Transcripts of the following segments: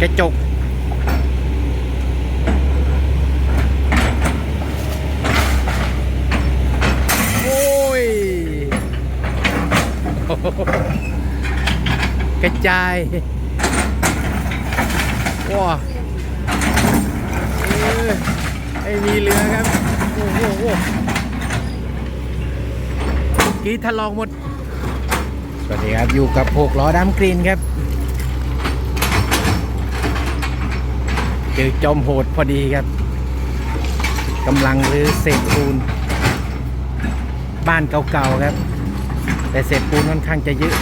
กระจก โอ้ย กระจายว้าเอ้ยไม่มีเหลือครับ โอ้โหโอ้โหกีทะลองหมด สวัสดีครับ อยู่กับพวกล้อดำกรีนครับ เจอจอมโหดพอดีครับกำลังรื้อเศษปูน บ้านเก่าๆครับ แต่เศษปูนค่อนข้างจะเยอะ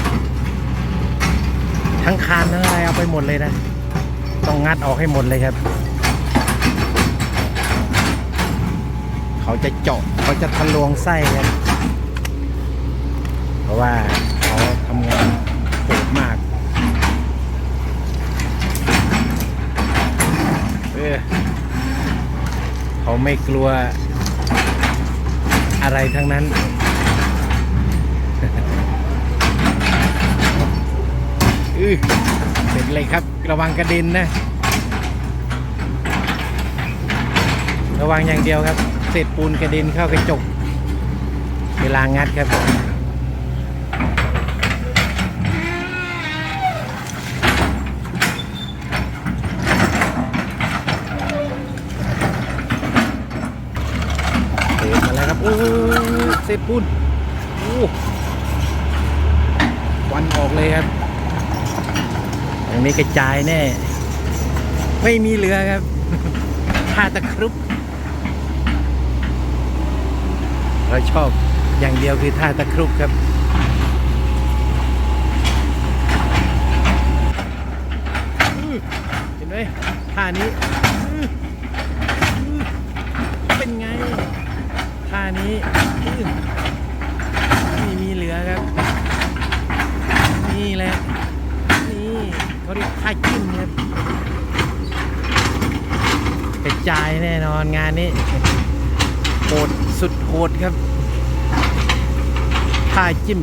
ทั้งคานทั้งอะไรเอาไปหมดเลยนะ ต้องงัดออกให้หมดเลยครับ เขาจะเจาะเขาจะทะลวงไส้ครับเพราะว่าเขาทำงานโหดมาก เออเขาไม่กลัวอะไรทั้งนั้น อือเสร็จเลยครับ ระวังกระเด็นนะ ระวังอย่างเดียวครับ เศษปูนกระเด็นเข้ากระจก เวลางัดครับ เศษมาแล้วครับ โอ้เศษปูนโอ้ควันออกเลยครับอย่างนี้กระจายแน่ ไม่มีเหลือครับท่าตะครุบเราชอบอย่างเดียวคือท่าตะครุบครับ เห็นไหมท่านี้อื้ออื้อเป็นไงานี้อื้อไม่มีเหลือครับ นี่แหละนี่เขาเรียกท่าจิ้มครับกระจายแน่นอนงานนี้โหดสุดโหดครับท่าจิ้ม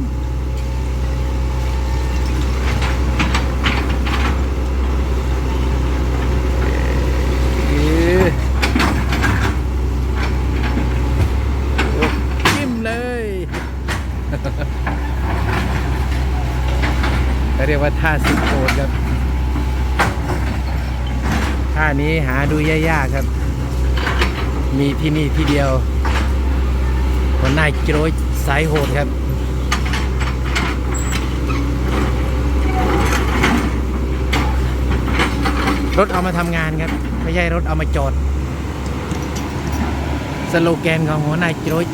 คือ้จิ้มเลย เขาเรียกว่าท่าสุดโหดครับท่านี้หาดูยากๆครับ มีที่นี่ที่เดียวคนนายโจรสายโหดครับรถเอามาทำงานครับ ไม่ใช่รถเอามาจอด สโลแกนของหัวหน้าโจร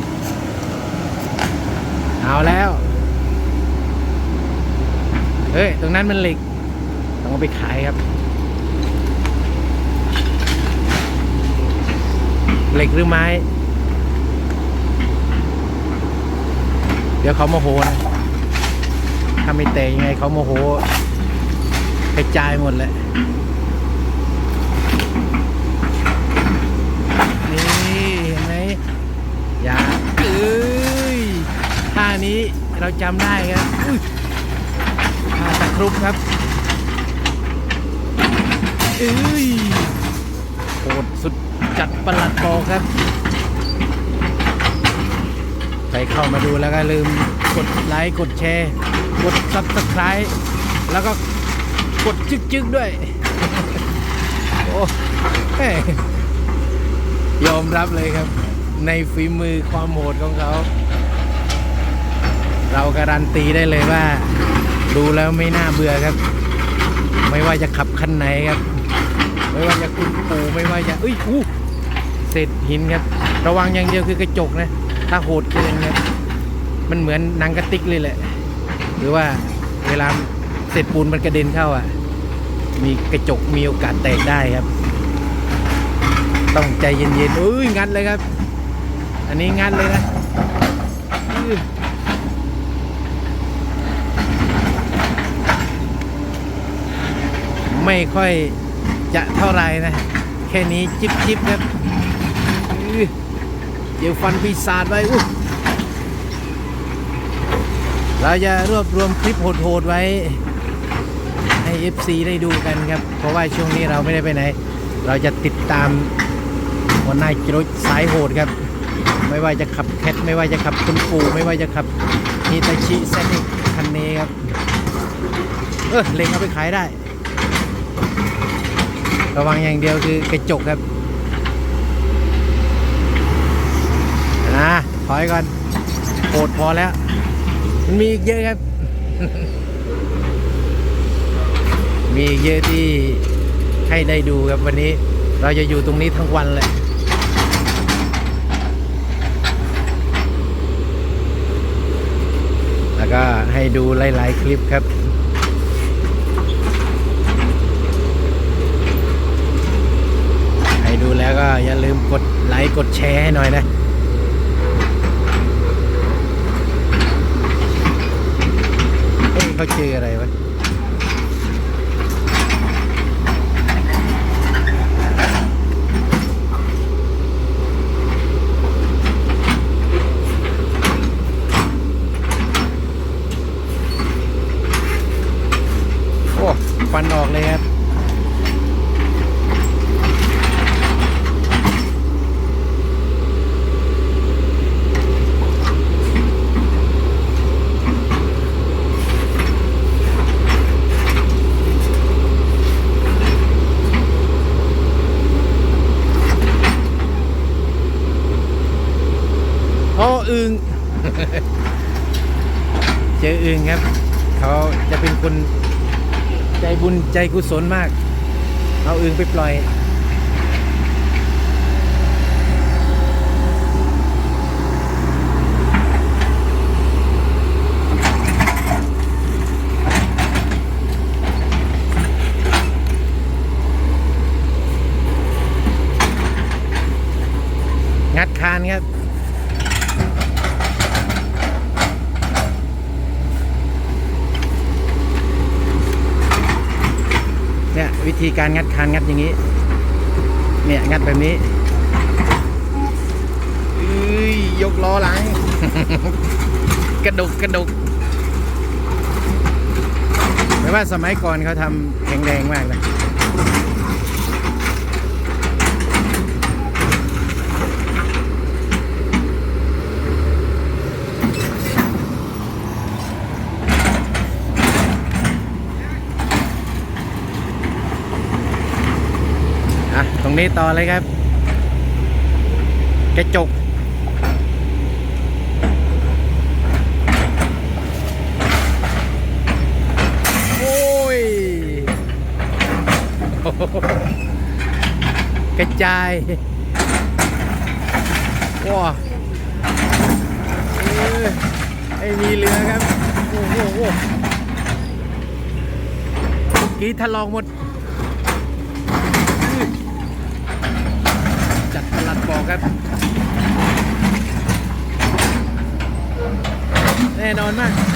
เอาแล้ว เฮ้ย ตรงนั้นมันเหล็ก ต้องเอาไปขายครับ เหล็กหรือไม้ เดี๋ยวเขาโมโหนะถ้าไม่เตะยังไงเขาโมโหกระจายหมดแหละนี่เห็นไหมยา นี้เราจำได้ครับข่าตะครุบครับเอ้ยโหดสุดจัดประหลัดบอกครับ ใครเข้ามาดูแล้วก็ลืมกดไลค์กดแชร์ กด subscribe แล้วก็กดจึกๆด้วย โอ้แม่ยอมรับเลยครับ ในฝีมือความโหดของเขา เราการันตีได้เลยว่า ดูแล้วไม่น่าเบื่อครับ ไม่ว่าจะขับคันไหนครับ ไม่ว่าจะคุณปู่ไม่ว่าจะเอ้ยอู้เศษหินครับ ระวังอย่างเดียวคือกระจกนะ ถ้าโหดเกินครับมันเหมือนนังกระติกเลยแหละ หรือว่าเวลาเศษปูนมันกระเด็นเข้าอะ มีกระจกมีโอกาสแตกได้ครับ ต้องใจเย็นๆเอ้ยงัดเลยครับ อันนี้งัดเลยนะอื้อ ไม่ค่อยจะเท่าไรนะ แค่นี้จิบจิบๆครับเดี๋ยวฟันปีศาจไว้อุ๊ยเราจะรวบรวมคลิปโหดๆไว้ ให้ FC ได้ดูกันครับ เพราะว่าช่วงนี้เราไม่ได้ไปไหน เราจะติดตามหัวหน้าจรถสายโหดครับ ไม่ว่าจะขับแคทไม่ว่าจะขับคุณปูไม่ว่าจะขับฮิตาชิเซนิคันนี้ครับ เออเล็งเอาไปขายได้ ระวังอย่างเดียวคือกระจกครับอ่าถอยก่อนโหดพอแล้ว มันมีอีกเยอะครับ มีอีกเยอะที่ให้ได้ดูครับวันนี้ เราจะอยู่ตรงนี้ทั้งวันเลยแล้วก็ให้ดูหลาย ๆ คลิปครับ ให้ดูแล้วก็อย่าลืมกด ไลค์กดแชร์ให้หน่อยนะเฮ้ยเขาเจออะไรวะโอ้ฟันออกเลยครับ โอ้อึง เจออึงครับ เขาจะเป็นคนใจบุญใจกุศลมาก เอาอึงไปปล่อย งัดคานครับ เนี่ย วิธีการงัดคานงัดอย่างนี้ เนี่ยงัดแบบนี้เอ้ยยกล้อหลัง กระดกกระดกไม่ว่าสมัยก่อนเขาทำแข็งแรงมากเลยอะ ตรงนี้ต่อเลยครับ กระจก โอ้ยโอ้โหกระจายว้าเอ้ยไม่มีเหลือครับ โอ้โหโอ้โหกีทะลองหมดตลาดบอก ครับ แน่นอนมาก